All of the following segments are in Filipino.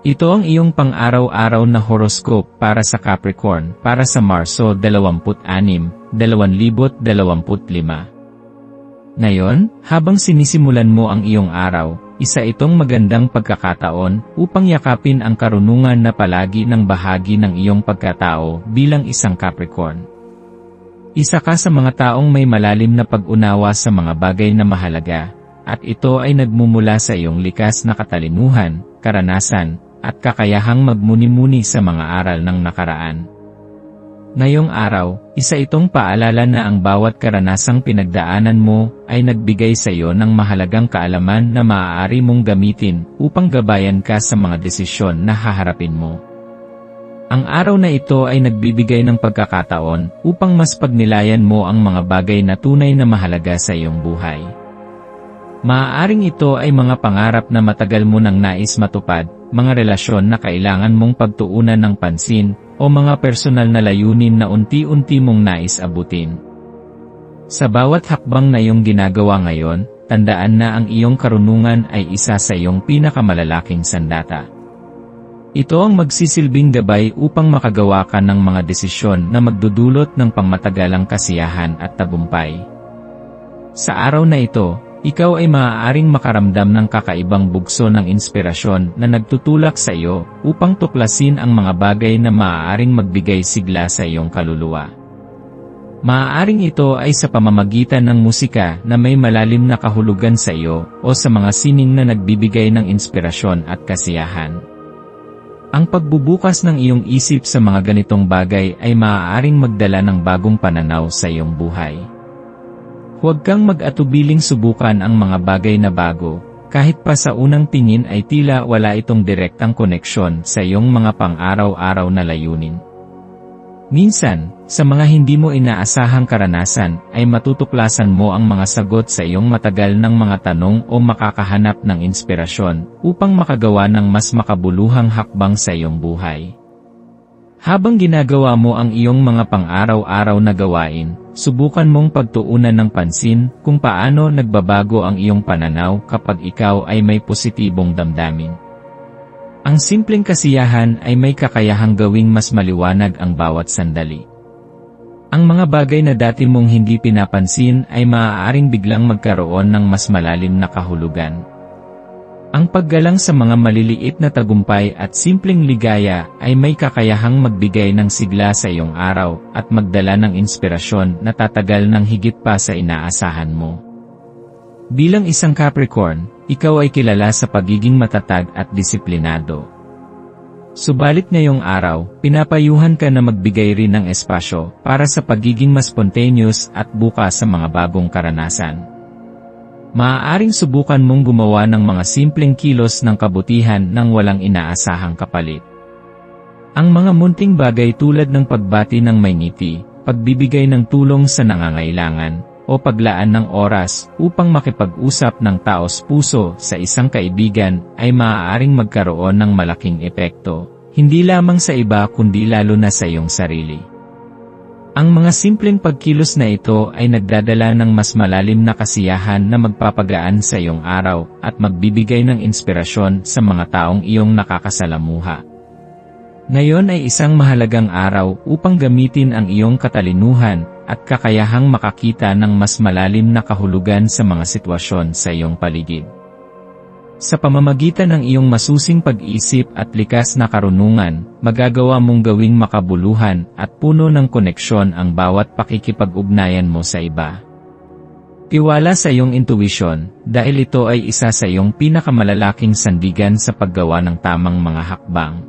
Ito ang iyong pang-araw-araw na horoscope para sa Capricorn para sa Marso 26, 2025. Ngayon, habang sinisimulan mo ang iyong araw, isa itong magandang pagkakataon upang yakapin ang karunungan na palagi ng bahagi ng iyong pagkatao bilang isang Capricorn. Isa ka sa mga taong may malalim na pag-unawa sa mga bagay na mahalaga, at ito ay nagmumula sa iyong likas na katalinuhan, karanasan, at kakayahang magmuni-muni sa mga aral ng nakaraan. Ngayong araw, isa itong paalala na ang bawat karanasang pinagdaanan mo ay nagbigay sa iyo ng mahalagang kaalaman na maaari mong gamitin upang gabayan ka sa mga desisyon na haharapin mo. Ang araw na ito ay nagbibigay ng pagkakataon upang mas pagnilayan mo ang mga bagay na tunay na mahalaga sa iyong buhay. Maaaring ito ay mga pangarap na matagal mo nang nais matupad, mga relasyon na kailangan mong pagtuunan ng pansin, o mga personal na layunin na unti-unti mong nais abutin. Sa bawat hakbang na iyong ginagawa ngayon, tandaan na ang iyong karunungan ay isa sa iyong pinakamalalaking sandata. Ito ang magsisilbing gabay upang makagawa ka ng mga desisyon na magdudulot ng pangmatagalang kasiyahan at tagumpay. Sa araw na ito, ikaw ay maaaring makaramdam ng kakaibang bugso ng inspirasyon na nagtutulak sa iyo upang tuklasin ang mga bagay na maaaring magbigay sigla sa iyong kaluluwa. Maaaring ito ay sa pamamagitan ng musika na may malalim na kahulugan sa iyo o sa mga sining na nagbibigay ng inspirasyon at kasiyahan. Ang pagbubukas ng iyong isip sa mga ganitong bagay ay maaaring magdala ng bagong pananaw sa iyong buhay. Huwag kang mag-atubiling subukan ang mga bagay na bago, kahit pa sa unang tingin ay tila wala itong direktang koneksyon sa iyong mga pang-araw-araw na layunin. Minsan, sa mga hindi mo inaasahang karanasan, ay matutuklasan mo ang mga sagot sa iyong matagal ng mga tanong o makakahanap ng inspirasyon upang makagawa ng mas makabuluhang hakbang sa iyong buhay. Habang ginagawa mo ang iyong mga pang-araw-araw na gawain, subukan mong pagtuunan ng pansin kung paano nagbabago ang iyong pananaw kapag ikaw ay may positibong damdamin. Ang simpleng kasiyahan ay may kakayahang gawing mas maliwanag ang bawat sandali. Ang mga bagay na dati mong hindi pinapansin ay maaaring biglang magkaroon ng mas malalim na kahulugan. Ang paggalang sa mga maliliit na tagumpay at simpleng ligaya ay may kakayahang magbigay ng sigla sa iyong araw at magdala ng inspirasyon na tatagal ng higit pa sa inaasahan mo. Bilang isang Capricorn, ikaw ay kilala sa pagiging matatag at disiplinado. Subalit ngayong araw, pinapayuhan ka na magbigay rin ng espasyo para sa pagiging mas spontaneous at bukas sa mga bagong karanasan. Maaaring subukan mong gumawa ng mga simpleng kilos ng kabutihan nang walang inaasahang kapalit. Ang mga munting bagay tulad ng pagbati ng may ngiti, pagbibigay ng tulong sa nangangailangan, o paglaan ng oras upang makipag-usap ng taos puso sa isang kaibigan ay maaaring magkaroon ng malaking epekto, hindi lamang sa iba kundi lalo na sa iyong sarili. Ang mga simpleng pagkilos na ito ay nagdadala ng mas malalim na kasiyahan na magpapagaan sa iyong araw at magbibigay ng inspirasyon sa mga taong iyong nakakasalamuha. Ngayon ay isang mahalagang araw upang gamitin ang iyong katalinuhan at kakayahang makakita ng mas malalim na kahulugan sa mga sitwasyon sa iyong paligid. Sa pamamagitan ng iyong masusing pag-isip at likas na karunungan, magagawa mong gawing makabuluhan at puno ng koneksyon ang bawat pakikipag-ugnayan mo sa iba. Tiwala sa iyong intuition, dahil ito ay isa sa iyong pinakamalalaking sandigan sa paggawa ng tamang mga hakbang.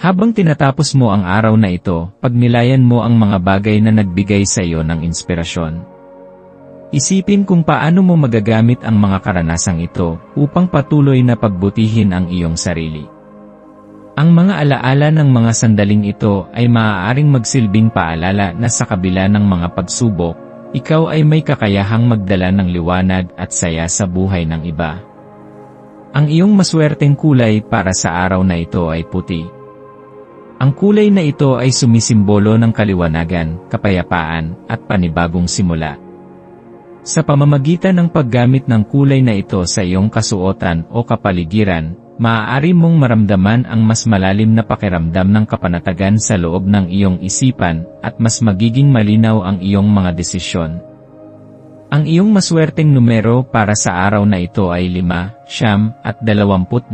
Habang tinatapos mo ang araw na ito, pagnilayan mo ang mga bagay na nagbigay sa iyo ng inspirasyon. Isipin kung paano mo magagamit ang mga karanasang ito upang patuloy na pagbutihin ang iyong sarili. Ang mga alaala ng mga sandaling ito ay maaaring magsilbing paalala na sa kabila ng mga pagsubok, ikaw ay may kakayahang magdala ng liwanag at saya sa buhay ng iba. Ang iyong maswerteng kulay para sa araw na ito ay puti. Ang kulay na ito ay sumisimbolo ng kaliwanagan, kapayapaan, at panibagong simula. Sa pamamagitan ng paggamit ng kulay na ito sa iyong kasuotan o kapaligiran, maaari mong maramdaman ang mas malalim na pakiramdam ng kapanatagan sa loob ng iyong isipan at mas magiging malinaw ang iyong mga desisyon. Ang iyong maswerteng numero para sa araw na ito ay 5, siyam, at 22.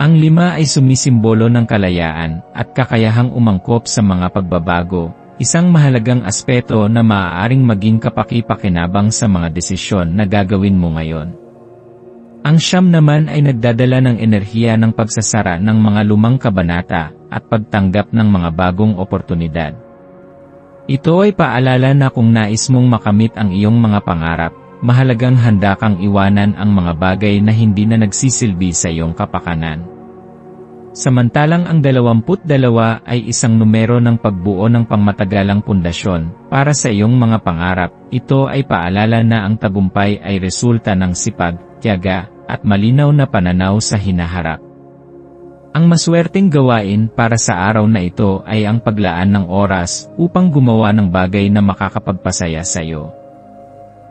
Ang lima ay sumisimbolo ng kalayaan at kakayahang umangkop sa mga pagbabago, Isang mahalagang aspeto na maaaring maging kapaki-pakinabang sa mga desisyon na gagawin mo ngayon. Ang siyam naman ay nagdadala ng enerhiya ng pagsasara ng mga lumang kabanata at pagtanggap ng mga bagong oportunidad. Ito ay paalala na kung nais mong makamit ang iyong mga pangarap, mahalagang handa kang iwanan ang mga bagay na hindi na nagsisilbi sa iyong kapakanan. Samantalang ang 22 ay isang numero ng pagbuo ng pangmatagalang pundasyon para sa iyong mga pangarap. Ito ay paalala na ang tagumpay ay resulta ng sipag, tiyaga, at malinaw na pananaw sa hinaharap. Ang maswerteng gawain para sa araw na ito ay ang paglaan ng oras upang gumawa ng bagay na makakapagpasaya sa iyo.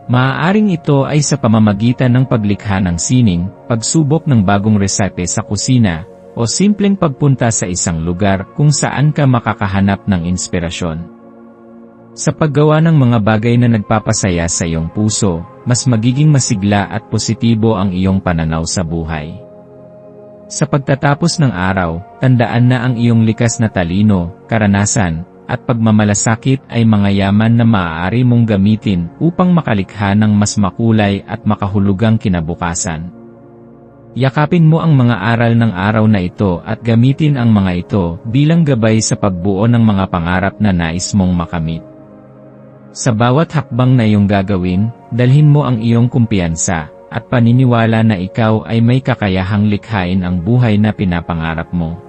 Maaaring ito ay sa pamamagitan ng paglikha ng sining, pagsubok ng bagong resete sa kusina, o simpleng pagpunta sa isang lugar kung saan ka makakahanap ng inspirasyon. Sa paggawa ng mga bagay na nagpapasaya sa iyong puso, mas magiging masigla at positibo ang iyong pananaw sa buhay. Sa pagtatapos ng araw, tandaan na ang iyong likas na talino, karanasan, at pagmamalasakit ay mga yaman na maaari mong gamitin upang makalikha ng mas makulay at makahulugang kinabukasan. Yakapin mo ang mga aral ng araw na ito at gamitin ang mga ito bilang gabay sa pagbuo ng mga pangarap na nais mong makamit. Sa bawat hakbang na iyong gagawin, dalhin mo ang iyong kumpiyansa at paniniwala na ikaw ay may kakayahang likhain ang buhay na pinapangarap mo.